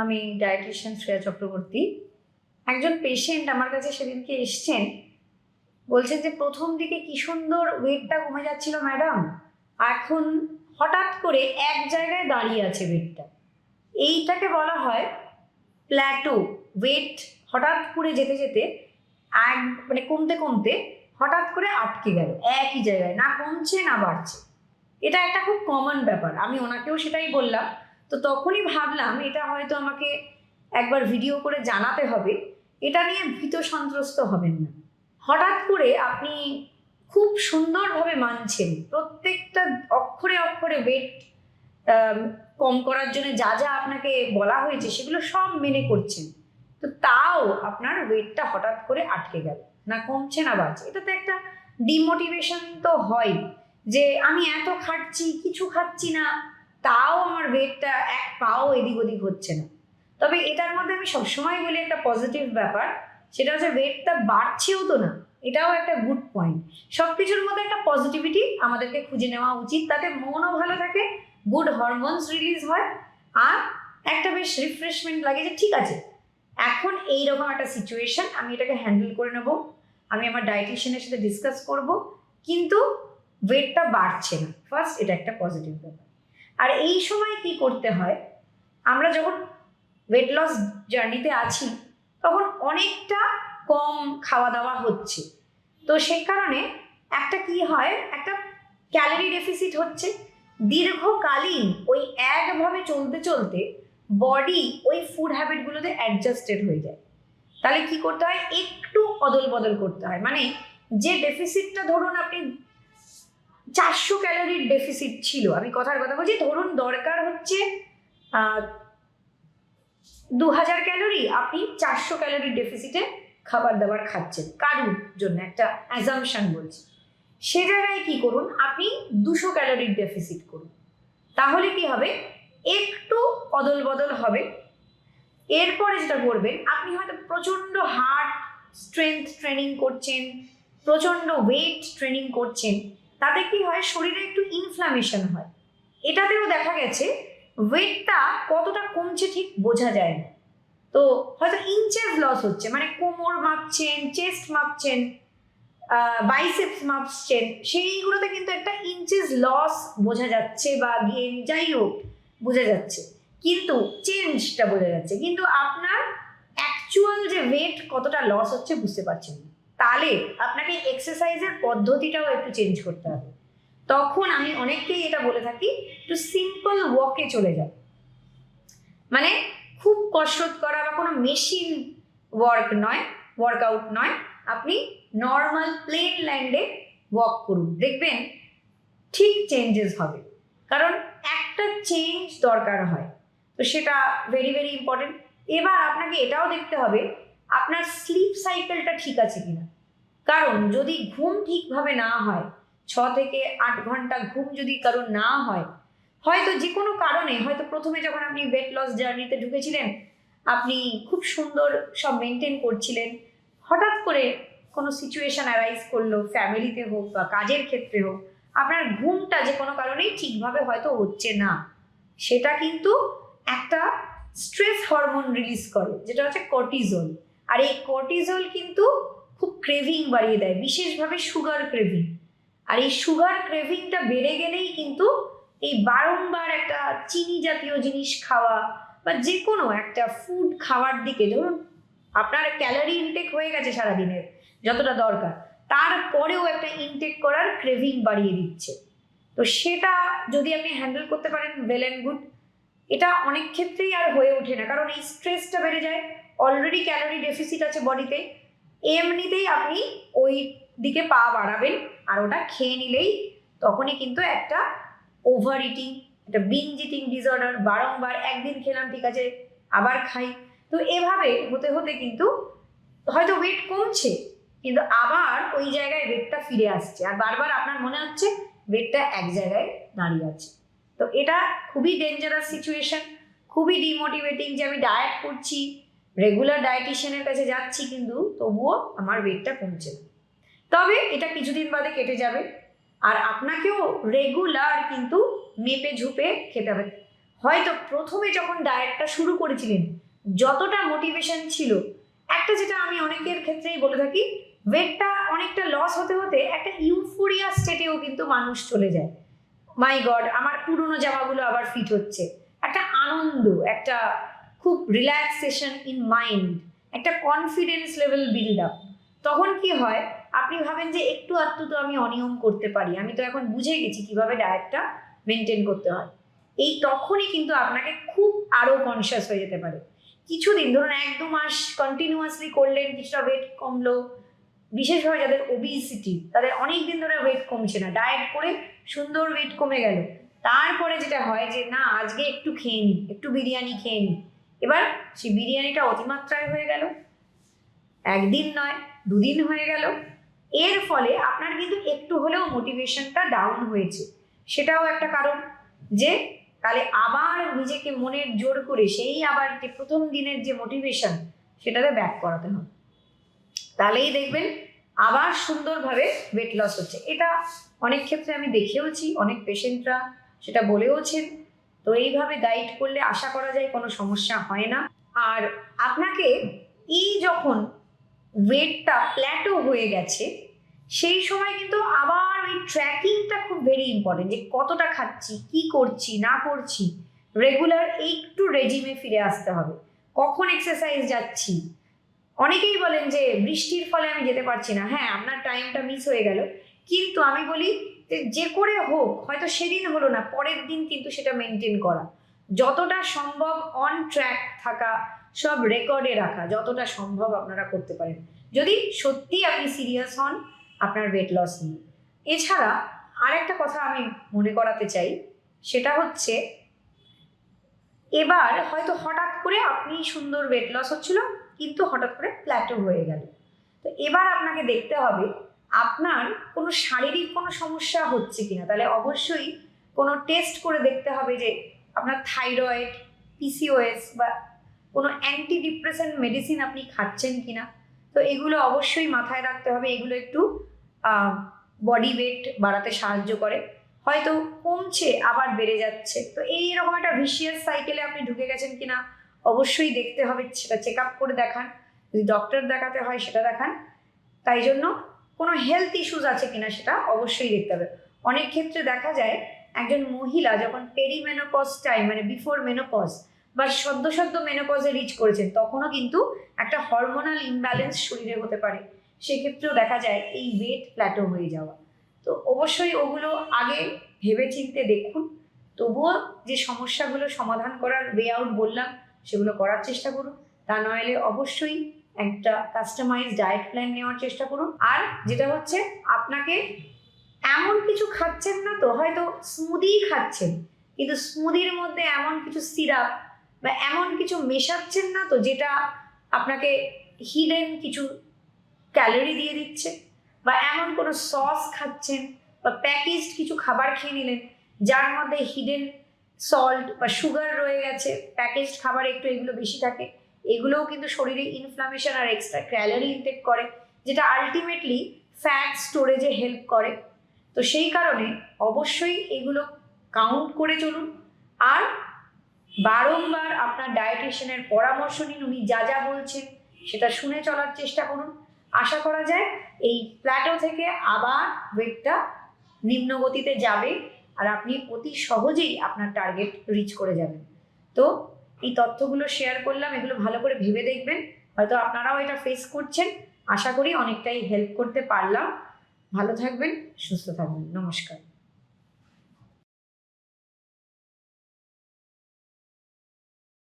আমি ডায়েটিশিয়ান শ্রেয়া চক্রবর্তী। একজন পেশেন্ট আমার কাছে সেদিনকে এসছেন। বলছেন যে, প্রথম দিকে কি সুন্দর ওয়েটটা কমে যাচ্ছিল ম্যাডাম এখন হঠাৎ করে এক জায়গায় দাঁড়িয়ে আছে ওয়েটটা এইটাকে বলা হয় প্ল্যাটো ওয়েট হঠাৎ করে যেতে যেতে এক মানে কমতে কমতে হঠাৎ করে আটকে গেল একই জায়গায়। না কমছে, না বাড়ছে। এটা একটা খুব কমন ব্যাপার। আমি ওনাকেও সেটাই বললাম। তো তখনই ভাবলাম এটা হয়তো আমাকে একবার ভিডিও করে জানাতে হবে। এটা নিয়ে ভীত সন্ত্রস্ত হবেন না। হঠাৎ করে আপনি খুব সুন্দরভাবে মানছেন। প্রত্যেকটা অক্ষরে অক্ষরে ওয়েট কম করার জন্য যা যা আপনাকে বলা হয়েছে সেগুলো সব মেনে করছেন। তো তাও আপনার ওয়েটটা হঠাৎ করে আটকে গেল। না কমছে না বাড়ছে। এটা তো একটা ডিমোটিভেশন তো হয় যে আমি এত খাচ্ছি কিছু খাচ্ছি না। তাও আমার ওয়েটটা এক পাও এদিক ওদিক হচ্ছে না। তবে এটার মধ্যে আমি সবসময় বলি একটা পজিটিভ ব্যাপার, সেটা হচ্ছে ওয়েটটা বাড়ছেও তো না, এটাও একটা গুড পয়েন্ট সব কিছুর মধ্যে একটা পজিটিভিটি আমাদেরকে খুঁজে নেওয়া উচিত, তাতে মনও ভালো থাকে গুড হরমোনস রিলিজ হয়, আর একটা বেশ রিফ্রেশমেন্ট লাগে যে ঠিক আছে, এখন এই রকম একটা সিচুয়েশন আমি এটাকে হ্যান্ডেল করে নেব, আমি আমার ডায়েটিশিয়ানের সাথে ডিসকাস করব, কিন্তু ওয়েটটা বাড়ছে না। ফার্স্ট এটা একটা পজিটিভ ব্যাপার। আর এই সময় কি করতে হয়? আমরা যখন ওয়েট লস জার্নিতে আছি, তখন অনেকটা কম খাওয়া দাওয়া হচ্ছে। তো সেই কারণে একটা কি হয়? একটা ক্যালোরি ডেফিসিট হচ্ছে। দীর্ঘকালীন ওই একভাবে চলতে চলতে বডি ওই ফুড হ্যাবিটগুলোতে অ্যাডজাস্টেড হয়ে যায়। তাহলে কি করতে হয়? একটু অদল বদল করতে হয়। মানে যে ডেফিসিটটা ধরুন আপনি চারশো ক্যালোরির ডেফিসিট ছিল। আমি কথার কথা বলছি, ধরুন দরকার হচ্ছে দু হাজার ক্যালোরি, আপনি চারশো ক্যালোরির ডেফিসিটে খাবার দাবার খাচ্ছেন। কারুর জন্য? একটা অ্যাজামশন বলছি। সে জায়গায় কি করুন, আপনি দুশো ক্যালোরির ডেফিসিট করুন। তাহলে কি হবে? একটু অদল বদল হবে। এরপরে যেটা করবেন, আপনি হয়তো প্রচণ্ড হার্ট স্ট্রেংথ ট্রেনিং করছেন, প্রচণ্ড ওয়েট ট্রেনিং করছেন। তাতে কি হয়? শরীরে একটু ইনফ্লামেশন হয়। এটাতেও দেখা গেছে ওয়েটটা কতটা কমছে ঠিক বোঝা যায় না। তো হয়তো ইঞ্চেস লস হচ্ছে মানে কোমর মাপছেন চেস্ট মাপছেন বাইসেপস মাপছেন, সেইগুলোতে কিন্তু একটা ইঞ্চেস লস বোঝা যাচ্ছে বা গেন যাই হোক, বোঝা যাচ্ছে। কিন্তু চেঞ্জটা বোঝা যাচ্ছে। কিন্তু আপনার অ্যাকচুয়াল যে ওয়েট কতটা লস হচ্ছে বুঝতে পারছেন না। তাহলে আপনাকে এক্সারসাইজের পদ্ধতিটাও একটু চেঞ্জ করতে হবে। তখন আমি অনেককেই এটা বলে থাকি, একটু সিম্পল ওয়াকে চলে যাও। মানে খুব কসরত করা বা কোনো মেশিন ওয়ার্ক নয় ওয়ার্কআউট নয়, আপনি নর্মাল প্লেন ল্যান্ডে ওয়াক করুন। দেখবেন ঠিক চেঞ্জেস হবে। কারণ একটা চেঞ্জ দরকার হয়। তো সেটা ভেরি ভেরি ইম্পর্টেন্ট এবার আপনাকে এটাও দেখতে হবে আপনার স্লিপ সাইকেলটা ঠিক আছে কিনা? কারণ যদি ঘুম ঠিকভাবে না হয়, ছ থেকে আট ঘণ্টা ঘুম যদি কারণ না হয়, হয়তো যে কোনো কারণে, হয়তো প্রথমে যখন আপনি ওয়েট লস জার্নিতে ঢুকেছিলেন, আপনি খুব সুন্দর সব মেনটেন করছিলেন। হঠাৎ করে কোনো সিচুয়েশন অ্যারাইজ করল ফ্যামিলিতে হোক বা কাজের ক্ষেত্রে হোক, আপনার ঘুমটা যে কোনো কারণেই ঠিকভাবে হয়তো হচ্ছে না। সেটা কিন্তু একটা স্ট্রেস হরমোন রিলিজ করে, যেটা হচ্ছে কর্টিজল আর এই কর্টিজল কিন্তু খুব ক্রেভিং বাড়িয়ে দেয়, বিশেষভাবে সুগার ক্রেভিং আর এই সুগার ক্রেভিংটা বেড়ে গেলেই কিন্তু এই বারংবার একটা চিনি জাতীয় জিনিস খাওয়া বা যে কোনো একটা ফুড খাওয়ার দিকে, ধরুন আপনার ক্যালোরি ইনটেক হয়ে গেছে সারাদিনের, যতটা দরকার, তারপরেও একটা ইনটেক করার ক্রেভিং বাড়িয়ে দিচ্ছে। তো সেটা যদি আপনি হ্যান্ডেল করতে পারেন ওয়েল অ্যান্ড গুড এটা অনেক ক্ষেত্রেই আর হয়ে ওঠে না, কারণ এই স্ট্রেসটা বেড়ে যায় অলরেডি ক্যালোরি ডেফিসিট আছে বডিতে এমনিতেই আপনি ওই দিকে পা বাড়াবেন আর ওটা খেয়ে নিলেই তখনই কিন্তু একটা ওভার ইটিং একটা বিঞ্জ ইটিং ডিসঅর্ডার বারংবার একদিন খেলাম, ঠিক আছে, আবার খাই। তো এভাবে হতে হতে কিন্তু হয়তো ওয়েট কমছে, কিন্তু আবার ওই জায়গায় ওয়েটটা ফিরে আসছে। আর বারবার আপনার মনে হচ্ছে ওয়েটটা এক জায়গায় দাঁড়িয়ে আছে। তো এটা খুবই ডেঞ্জারাস সিচুয়েশন খুবই ডিমোটিভেটিং যে আমি ডায়েট করছি রেগুলার ডায়েটিশিয়ানের কাছে যাচ্ছি কিন্তু তবুও আমার ওয়েটটা কমছে তবে এটা কিছুদিন বাদে কেটে যাবে। আর আপনাকেও রেগুলার কিন্তু মেপে ঝুপে খেতে হবে। হয়তো প্রথমে যখন ডায়েটটা শুরু করেছিলেন, যতটা মোটিভেশন ছিল, একটা যেটা আমি অনেকের ক্ষেত্রেই বলে থাকি ওয়েটটা অনেকটা লস হতে হতে একটা ইউফোরিয়া স্টেটেও কিন্তু মানুষ চলে যায়। মাই গড আমার পুরনো জামাগুলো আবার ফিট হচ্ছে। একটা আনন্দ, একটা খুব রিল্যাক্সেশন ইন মাইন্ড একটা কনফিডেন্স লেভেল বিল্ড আপ তখন কি হয়? আপনি ভাবেন যে একটু আধটু তো আমি অনিয়ম করতে পারি। আমি তো এখন বুঝে গেছি কীভাবে ডায়েটটা মেনটেন করতে হয়। এই তখনই কিন্তু আপনাকে খুব আরও কনসিয়াস হয়ে যেতে পারে। কিছুদিন, ধরুন এক দু মাস কন্টিনিউয়াসলি করলেন, কিছুটা ওয়েট কমলো। বিশেষভাবে যাদের ওবিসিটি তাদের অনেক দিন ধরে ওয়েট কমছে না। ডায়েট করে সুন্দর ওয়েট কমে গেল। তারপরে যেটা হয় যে, না, আজকে একটু খেয়ে নিই একটু বিরিয়ানি খেয়ে নিই এবার সেই বিরিয়ানিটা অতিমাত্রায় হয়ে গেল। একদিন নয়, দুদিন হয়ে গেল। এর ফলে আপনার কিন্তু একটু হলেও মোটিভেশনটা ডাউন হয়েছে। সেটাও একটা কারণ যে, তাহলে আবার নিজেকে মনের জোর করে সেই আবার যে প্রথম দিনের যে মোটিভেশন সেটাতে ব্যাক করাতে হবে। তাহলেই দেখবেন আবার সুন্দরভাবে ওয়েট লস হচ্ছে। এটা অনেক ক্ষেত্রে আমি দেখেওছি, অনেক পেশেন্টরা সেটা বলেওছেন। তো এইভাবে গাইড করলে আশা করা যায় কোনো সমস্যা হয় না। আর আপনাকে এই যখন ওয়েটটা প্ল্যাটো হয়ে গেছে, সেই সময় কিন্তু আবার ওই ট্র্যাকিংটা খুব ভেরি ইম্পর্টেন্ট যে কতটা খাচ্ছি, কি করছি, না করছি। রেগুলার একটু রেজিমে ফিরে আসতে হবে। কখন এক্সারসাইজ যাচ্ছি? অনেকেই বলেন যে বৃষ্টির ফলে আমি যেতে পারছি না। হ্যাঁ আপনার টাইমটা মিস হয়ে গেল। কিন্তু আমি বলি যে করে হোক, হয়তো সেদিন হলো না, পরের দিন কিন্তু সেটা মেনটেন করা। যতটা সম্ভব অন ট্র্যাক থাকা, সব রেকর্ডে রাখা, যতটা সম্ভব আপনারা করতে পারেন। যদি সত্যি আপনি সিরিয়াস হন, আপনার ওয়েট লস নিয়ে এছাড়া আরেকটা কথা আমি মনে করাতে চাই, সেটা হচ্ছে, এবার হয়তো হঠাৎ করে আপনি সুন্দর ওয়েট লস হচ্ছিল, কিন্তু হঠাৎ করে প্ল্যাটো হয়ে গেল। তো এবার আপনাকে দেখতে হবে আপনার কোনো শারীরিক কোনো সমস্যা হচ্ছে কিনা? তাহলে অবশ্যই কোনো টেস্ট করে দেখতে হবে যে আপনার থাইরয়েড পিসিওএস বা কোনো অ্যান্টি ডিপ্রেশন মেডিসিন আপনি খাচ্ছেন কিনা। তো এগুলো অবশ্যই মাথায় রাখতে হবে। এগুলো একটু বডি ওয়েট বাড়াতে সাহায্য করে। হয়তো কমছে, আবার বেড়ে যাচ্ছে। তো এই রকম একটা ভিশিয়াস সাইকেলে আপনি ঢুকে গেছেন কিনা, অবশ্যই দেখতে হবে। সেটা চেক আপ করে দেখান। যদি ডক্টর দেখাতে হয়, সেটা দেখান। তাই জন্য কোনো হেলথ ইস্যুস আছে কিনা সেটা অবশ্যই দেখতে হবে। অনেক ক্ষেত্রে দেখা যায় একজন মহিলা যখন পেরিমেনোপজ টাইম মানে বিফোর মেনোপজ বা সদ্য সদ্য মেনোপজে রিচ করেছেন, তখনও কিন্তু একটা হরমোনাল ইমব্যালেন্স শরীরে হতে পারে। সেক্ষেত্রেও দেখা যায় এই ওয়েট প্ল্যাটো হয়ে যাওয়া। তো অবশ্যই ওগুলো আগে ভেবে চিনতে দেখুন। তবুও যে সমস্যাগুলো সমাধান করার ওয়ে আউট বললাম, সেগুলো করার চেষ্টা করুন। তা নইলে অবশ্যই একটা কাস্টমাইজ ডায়েট প্ল্যান নেওয়ার চেষ্টা করুন। আর যেটা হচ্ছে, আপনাকে এমন কিছু খাচ্ছেন না তো, হয়তো স্মুদি খাচ্ছেন, কিন্তু স্মুদির মধ্যে এমন কিছু সিরাপ বা এমন কিছু মেশাচ্ছেন না তো, যেটা আপনাকে হিডেন কিছু ক্যালোরি দিয়ে দিচ্ছে বা এমন কোনো সস খাচ্ছেন বা প্যাকেজড কিছু খাবার খেয়ে নিলেন, যার মধ্যে হিডেন সল্ট বা সুগার রয়ে গেছে প্যাকেজড খাবার একটু এগুলো বেশি থাকে এগুলোও কিন্তু শরীরে ইনফ্লামেশন আর এক্সট্রা ক্যালোরি ইনটেক করে, যেটা আলটিমেটলি ফ্যাট স্টোরেজে হেল্প করে। তো সেই কারণে অবশ্যই এগুলো কাউন্ট করে চলুন। আর বারংবার আপনার ডায়েটিশিয়ানের পরামর্শ নিন, উনি যা যা বলছেন, সেটা শুনে চলার চেষ্টা করুন। আশা করা যায় এই প্ল্যাটো থেকে আবার ওয়েটটা নিম্নগতিতে যাবে, আর আপনি অতি সহজেই আপনার টার্গেট রিচ করে যাবেন। তো এই তথ্যগুলো শেয়ার করলাম, এগুলো ভালো করে ভেবে দেখবেন। হয়তো আপনারাও এটা ফেস করছেন। আশা করি অনেকটাই হেল্প করতে পারলাম। ভালো থাকবেন, সুস্থ থাকবেন। নমস্কার।